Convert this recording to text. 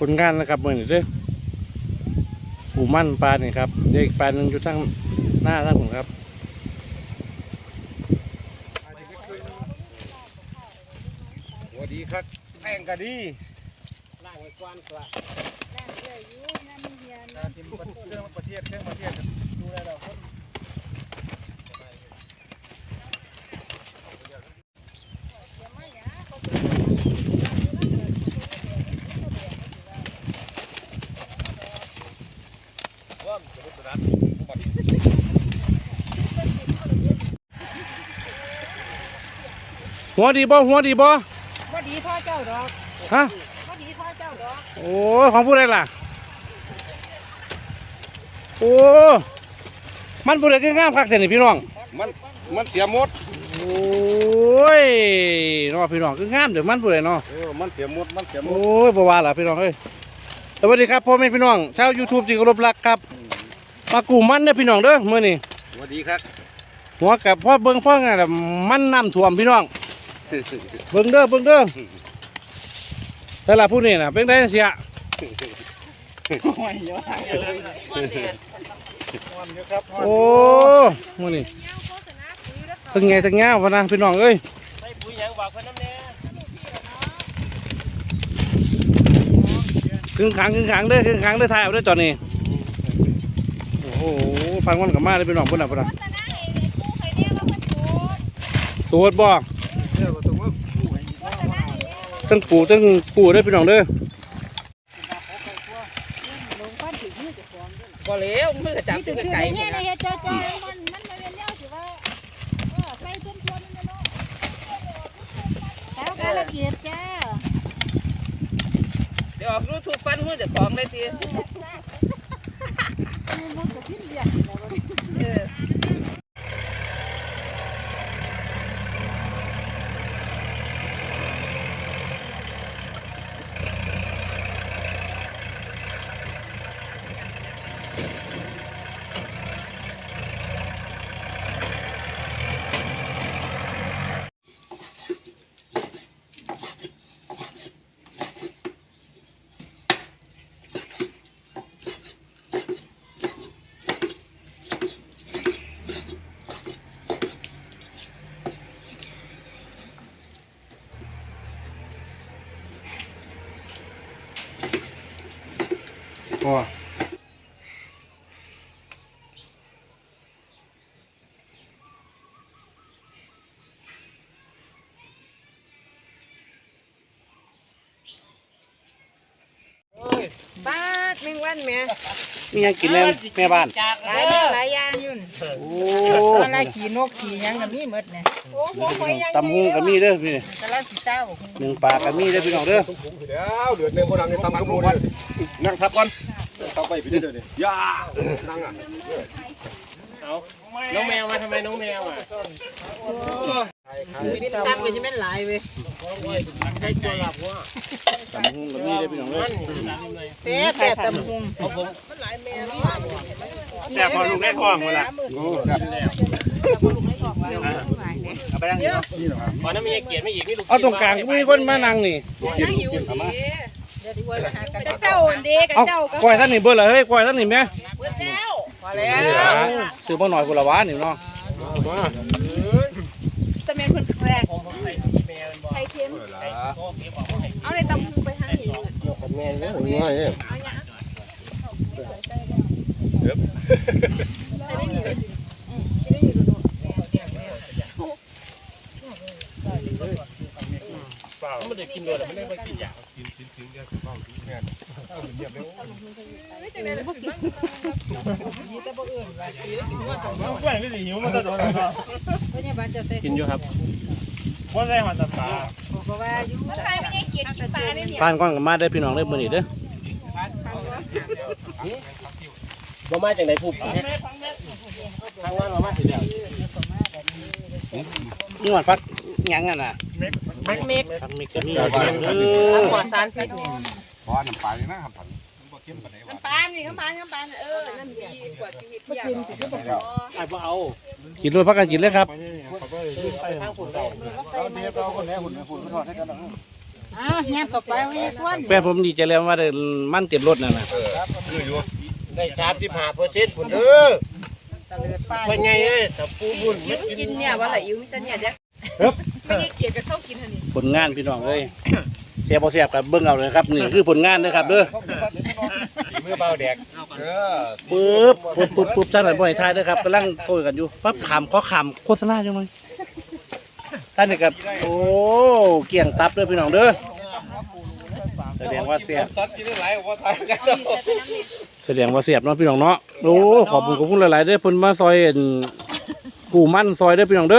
ผลงานนะครับมือนี้เด้อปูมั่นปลานี่ครับเด็กปลาหนึ่งอยู่ทั้งหน้าทั้งผมครับสวัสดีครับแป้งก็ดีล่างไว้กวนกว่าการกินประเทศเครื่องประเทศเครื่องประเทศดูแลเราคน หัวดีบ่หัวดีบ่พอดีพ่อเจ้าดอกฮะพอดีพ่อเจ้าดอกโอ้ยของผู้ใดล่ะโอ้มันผู้ใดก็งามคักแต่นี่พี่น้องมันมันเสียหมดโอ้ยน้องพี่น้องคืองามเดี๋ยวมันผู้ใดเนาะเออมันเสียหมดมันเสียหมโอ้ดยบ่ว่าล่ะพี่น้องเอ้ยสวัสดีครับพ่อแม่พี่น้องชาว YouTube ที่เคารพรักครับมากูมันเด้อพี่น้องเด้อมื้อนี้สวัสดีครับหัวกับพ่อเบิ่งพ่อไงล่ะมันน้ำท่วมพี่น้อง เบิ่งเด้อเบิ่งเด้อแต่ละผู้นี่น่ะเป็นได้เสียวันเยอะครับโอ้มื้อนี้ตึงไงตึงเงาวะนะพี่น้องเอ้ยใส่ปุ๋ยหยังบอกเพิ่นน้ำแน่ครึ่งขังครึ่งขังเด้อครึ่งขังเด้อถ่ายเอาเด้อตอนนี้โอ้โหฟังมันกับมาเลยพี่น้องพุ่นน่ะพุ่นน่ะสวดบ่เออก็ ต้องว่าตั้งปูตั้งปูเด้อพี่น้องเด้อลงก้อนถึงมือจะฟ้องด้วยบ่แล้วมือจับนี่มืคืออไก่เนี่พุ่ยนเนี่น่ะยเจ้าจ้อยมันมันมาเรียนแล้วสิว่าเออใส่ต้นชวนนี่เนาะแล้วกาลเกียรติจ้าเดี๋ยวออกรูทูบฟันมือเจะของเลยสิ มันจะพิมพ์เรียกแล้วบ่ เออ โอ้บ้าดแมงวันแม่มีหยังกินแน่แม่บ้านหลายอย่างหลายอย่างยุ่นโอ้อะไรขี่นกขี่หยังก็มีหมดเนี่ยตำหุงก็มีเด้อพี่กะละสิเต้าหนึ่งปลาก็มีเด้อพี่น้องเด้อเดี๋ยวเดือดเลยพวกเราในตำกระมูลนั่งทับก่อน ทับไปพี่เดี๋ยวนี้ย่านั่งอะเอาน้องแมวมาทำไมน้องแมวอะมีตั้งก็จะแม่นหลายเว้ยได้ตัวหลับว่าตำหุงก็มีเด้อพี่น้องเด้อแซ่บแซ่บตำหุงเอาผมมันหลายแม่เนาะแต่พอลูกได้ท้องหมดละโอ้ครับเอาไปนั่งนี่เนาะพอนั้นมีเกียรติไม่อีกนี่ลูกเอาตรงกลางมีคนมานั่งนี่นั่งหิวสิเดี๋ยวดี ไว้มาหากันเจ้าเด็กเอาก้อยท่านนี่เบิ่ละเฮ้ยก้อยท่านนี่แม่เบิดแล้วพอแล้วซื้อบ่หน่อยพุ่นละวะนี่เนาะตะเมนเพิ่นแรกผมผมใส่ที่แมวมันบอกไข่เค็มละโอ้เก็บบอกว่าให้เอาในตำหูไปให้แม่เนี่ยง่ายเอง ไม่ได้กินเลยไม่ได้ไปกินอย่างน้องกล้วยไม่ได้หิวมาตลอดเพิ่นเนี่ยบ้านจะเต้กินอยู่ครับว่าได้หันตาตาบกว่าอยู่ครไม่ได้เกียรติกินปลาเนี่ยผ่านก่อนก็มาเด้พี่น้องเด้อมื้อนี้เด้อบ่มาจากไหนผู้ป่าทางวันบ่มาถึงแล้วนี่มันพัก หยังอะน่ะพักเมกพักมีก็มีเด้อพี่น้องเด้อหัวสารพิษนี่ขอน้ำปลาเลยนะครับผันบ่เข้มปานใดวะปลานี่ข้าวปลาข้าวปลาเออ นั่นดีกว่าที่เพียงไอ้บ่เอา กินรวดพักกันกินเลยครับไปทางฝุ่นเก่าเราเดี๋ยวเราคนไหนหุ่นหุ่นทอดให้กันนะอ้าวแง่เข้าไปไม่ได้ทวนแฟนผมดีใจแล้วว่าได้มันเต็มรถนั่นน่ะเออคืออยู่ได้สามสิบห้าเปอร์เซ็นต์ผลเด้อเป็นไงเอ้ยถ้าปูบุญยิ้มกินเนี่ยว่าอะไรยิ้มแต่เนี่ยเด็ก ไม่ได้เกลียดกับเศร้ากินทันนี่ผลงานพี่น้องเอ้ยเสียบ่เสียบกับเบิ่งเอาเลยครับนี่คือผลงานเด้อครับเด้อมือเบาแดกเออปึ๊บปึ๊บปึ๊บปึ๊บท่านไหนบ่ให้ทายเด้อครับกำลังโซยกันอยู่ปั๊บขำขอขำโฆษณาจังหน่อยท่านนี่ครับโอ้เกี่ยงตับเด้อพี่น้องเด้อแสดงว่าเสียบตัดกินได้หลายกว่าทายกันแสดงว่าเสียบเนาะพี่น้องเนาะโอ้ขอบคุณขอบคุณหลายๆเด้อเพิ่นมาซอยอั่นกูมั่นซอยเด้อพี่น้องเด้อ